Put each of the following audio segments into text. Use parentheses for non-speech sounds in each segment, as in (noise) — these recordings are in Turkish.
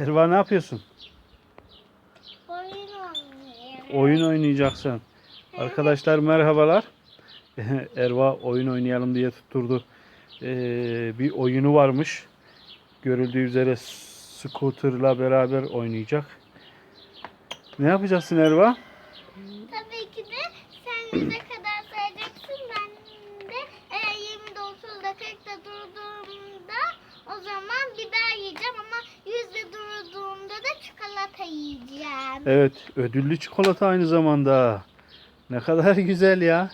Erva ne yapıyorsun? Oyun oynuyorum. Oyun oynayacaksın. Arkadaşlar merhabalar. (laughs) Erva oyun oynayalım diye tutturdu. Ee, bir oyunu varmış. Görüldüğü üzere scooter'la beraber oynayacak. Ne yapacaksın Erva? Tabii ki de sen yüze kadar sayacaksın. Ben de eğer 20'de 30'da 40'da durduğumda o zaman biber yiyeceğim ama yüzde durduğumda da çikolata yiyeceğim. Evet, ödüllü çikolata aynı zamanda. Ne kadar (laughs) güzel ya.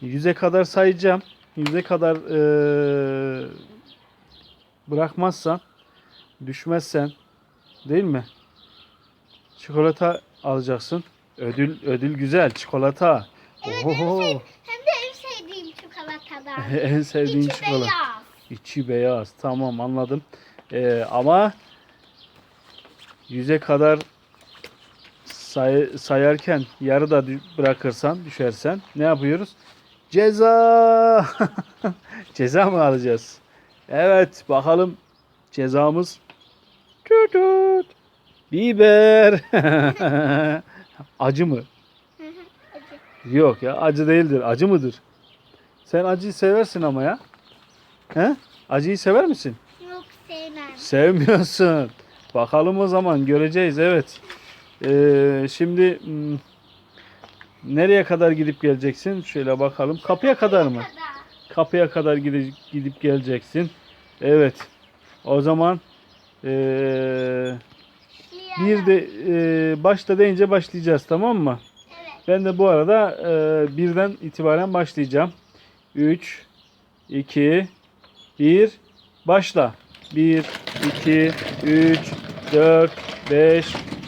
Yüze kadar sayacağım. Yüze kadar eee, bırakmazsan, düşmezsen, değil mi? Çikolata alacaksın. Ödül ödül güzel, çikolata. Evet, Oho. sev- hem de en sevdiğim çikolatadan. (laughs) en sevdiğin İçi çikolata. beyaz. İçi beyaz. Tamam anladım. Ee, ama yüze kadar say- sayarken yarıda bırakırsan, düşersen ne yapıyoruz? Ceza! (laughs) Ceza mı alacağız? Evet, bakalım cezamız. Tüt tüt. Biber. (laughs) acı mı? Acı. Yok ya, acı değildir. Acı mıdır? Sen acıyı seversin ama ya. He? Acıyı sever misin? Yok sevmem. Sevmiyorsun. Bakalım o zaman göreceğiz evet. Ee, şimdi hmm, nereye kadar gidip geleceksin? Şöyle bakalım. Kapıya kadar mı? Kapıya kadar gidip, gidip geleceksin. Evet. O zaman ee, bir de ee, başla deyince başlayacağız tamam mı? Evet. Ben de bu arada ee, birden itibaren başlayacağım. 3 2 1 başla. 1 2 3 4 5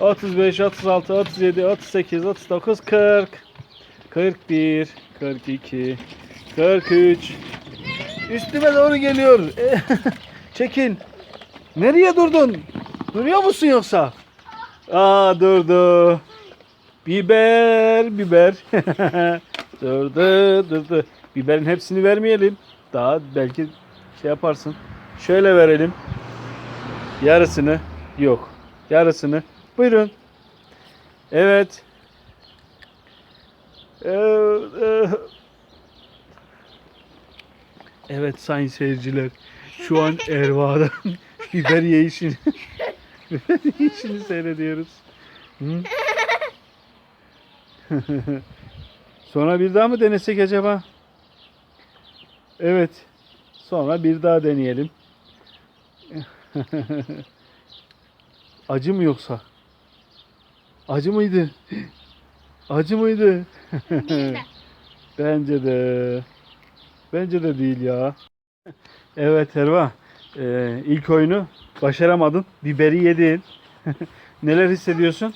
35 36 37 38 39 40 41 42 43 Üstüme doğru geliyor. (laughs) Çekil. Nereye durdun? Duruyor musun yoksa? Aa durdu. Biber, biber. (laughs) durdu, durdu. Biberin hepsini vermeyelim. Daha belki şey yaparsın. Şöyle verelim. Yarısını. Yok. Yarısını. Buyurun. Evet. Ee, e, Evet sayın seyirciler. Şu an Erva'dan (laughs) biber yiyişini (laughs) biber yiyişini seyrediyoruz. Hı? (laughs) Sonra bir daha mı denesek acaba? Evet. Sonra bir daha deneyelim. Acı mı yoksa? Acı mıydı? Acı mıydı? (laughs) Bence de. Bence de değil ya. Evet Erva. Ee, ilk oyunu başaramadın. Biberi yedin. (laughs) Neler hissediyorsun?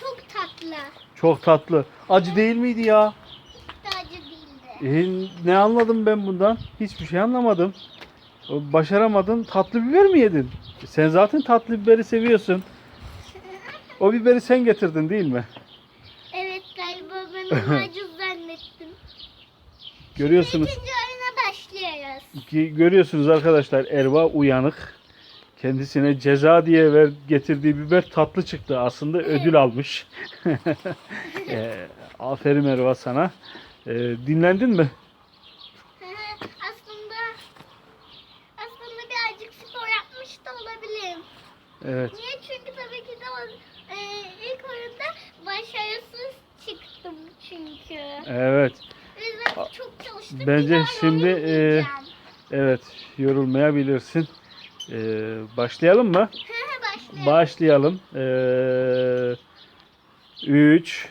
Çok tatlı. Çok tatlı. Acı değil miydi ya? Hiç de acı değildi. Ee, ne anladım ben bundan? Hiçbir şey anlamadım. Başaramadın. Tatlı biber mi yedin? Sen zaten tatlı biberi seviyorsun. O biberi sen getirdin değil mi? Evet galiba ben onu (laughs) acı zannettim. Görüyorsunuz. İkinci oyuna başlıyoruz. Ki görüyorsunuz arkadaşlar Erva uyanık. Kendisine ceza diye ver, getirdiği biber tatlı çıktı. Aslında ödül almış. (laughs) Ee, aferin Erva sana. Ee, dinlendin mi? aslında aslında birazcık spor yapmış da olabilirim. Evet. Niye? O, e, ilk oyunda başarısız çıktım çünkü. Evet. Çok çalıştım. Bence şimdi, e. Evet. Yorulmayabilirsin. Ee, başlayalım mı? (laughs) Başlayalım. Başlayalım. Ee, 3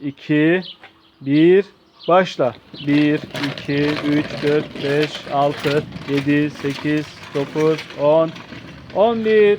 2 1 Başla. 1 2 3 4 5 6 7 8 9 10 11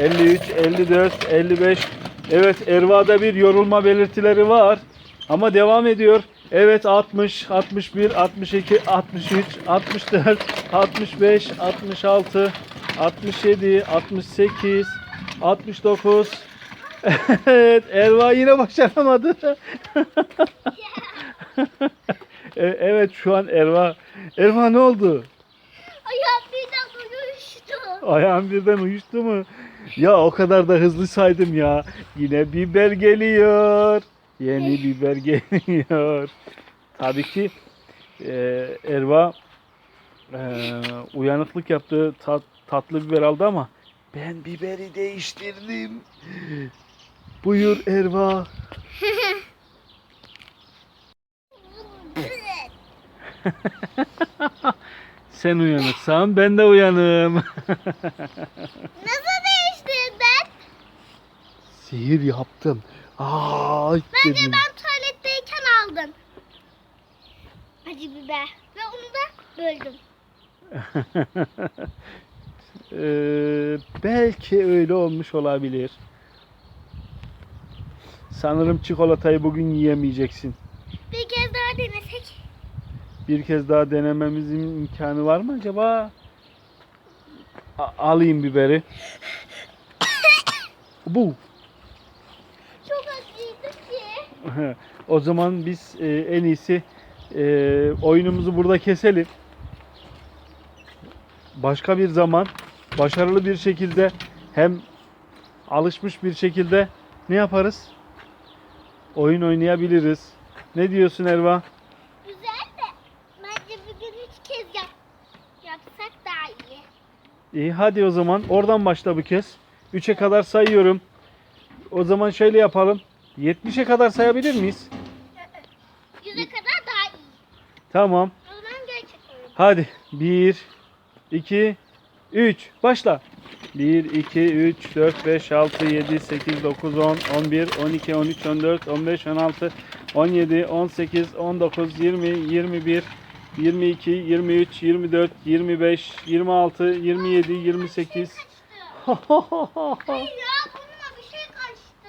53, 54, 55. Evet Erva'da bir yorulma belirtileri var. Ama devam ediyor. Evet 60, 61, 62, 63, 64, 65, 66, 67, 68, 69. Evet Erva yine başaramadı. (laughs) E, evet şu an Erva. Erva ne oldu? Ayağım birden uyuştu. Ayağım birden uyuştu mu? Ya o kadar da hızlı saydım ya. Yine biber geliyor. Yeni biber (laughs) geliyor. Tabii ki e, Erva e, uyanıklık yaptı. Tat, tatlı biber aldı ama ben biberi değiştirdim. Buyur Erva. (laughs) Sen uyanıksan ben de uyanım. (laughs) Nasıl? Sihir yaptım. Ay Bence dedim. ben tuvaletteyken aldım. Acı biber. Ve onu da böldüm. (laughs) Ee, belki öyle olmuş olabilir. Sanırım çikolatayı bugün yiyemeyeceksin. Bir kez daha denesek. Bir kez daha denememizin imkanı var mı acaba? A- alayım biberi. (coughs) Bu. Çok acıydı ki. (laughs) o zaman biz e, en iyisi e, oyunumuzu burada keselim. Başka bir zaman başarılı bir şekilde hem alışmış bir şekilde ne yaparız? Oyun oynayabiliriz. Ne diyorsun Erva? Güzel de bence bugün üç kez yap, yapsak daha iyi. İyi hadi o zaman oradan başla bu kez. 3'e kadar sayıyorum. O zaman şöyle yapalım. 70'e kadar sayabilir miyiz? Yüze kadar daha iyi. Tamam. O zaman gerçekten. Hadi 1 2 3 başla. 1 2 3 4 5 6 7 8 9 10 11 12 13 14 15 16 17 18 19 20 21 22 23 24 25 26 27 28 Hayır ya bununla bir şey kaçtı.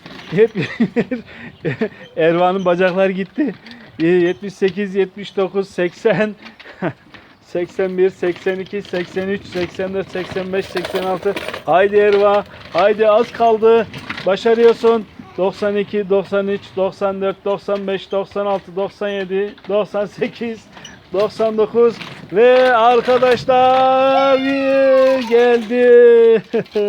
71. (laughs) Ervan'ın bacakları gitti. 78, 79, 80, 81, 82, 83, 84, 85, 86. Haydi Erva. Haydi az kaldı. Başarıyorsun. 92, 93, 94, 95, 96, 97, 98, 99 ve arkadaşlar geldi. (laughs)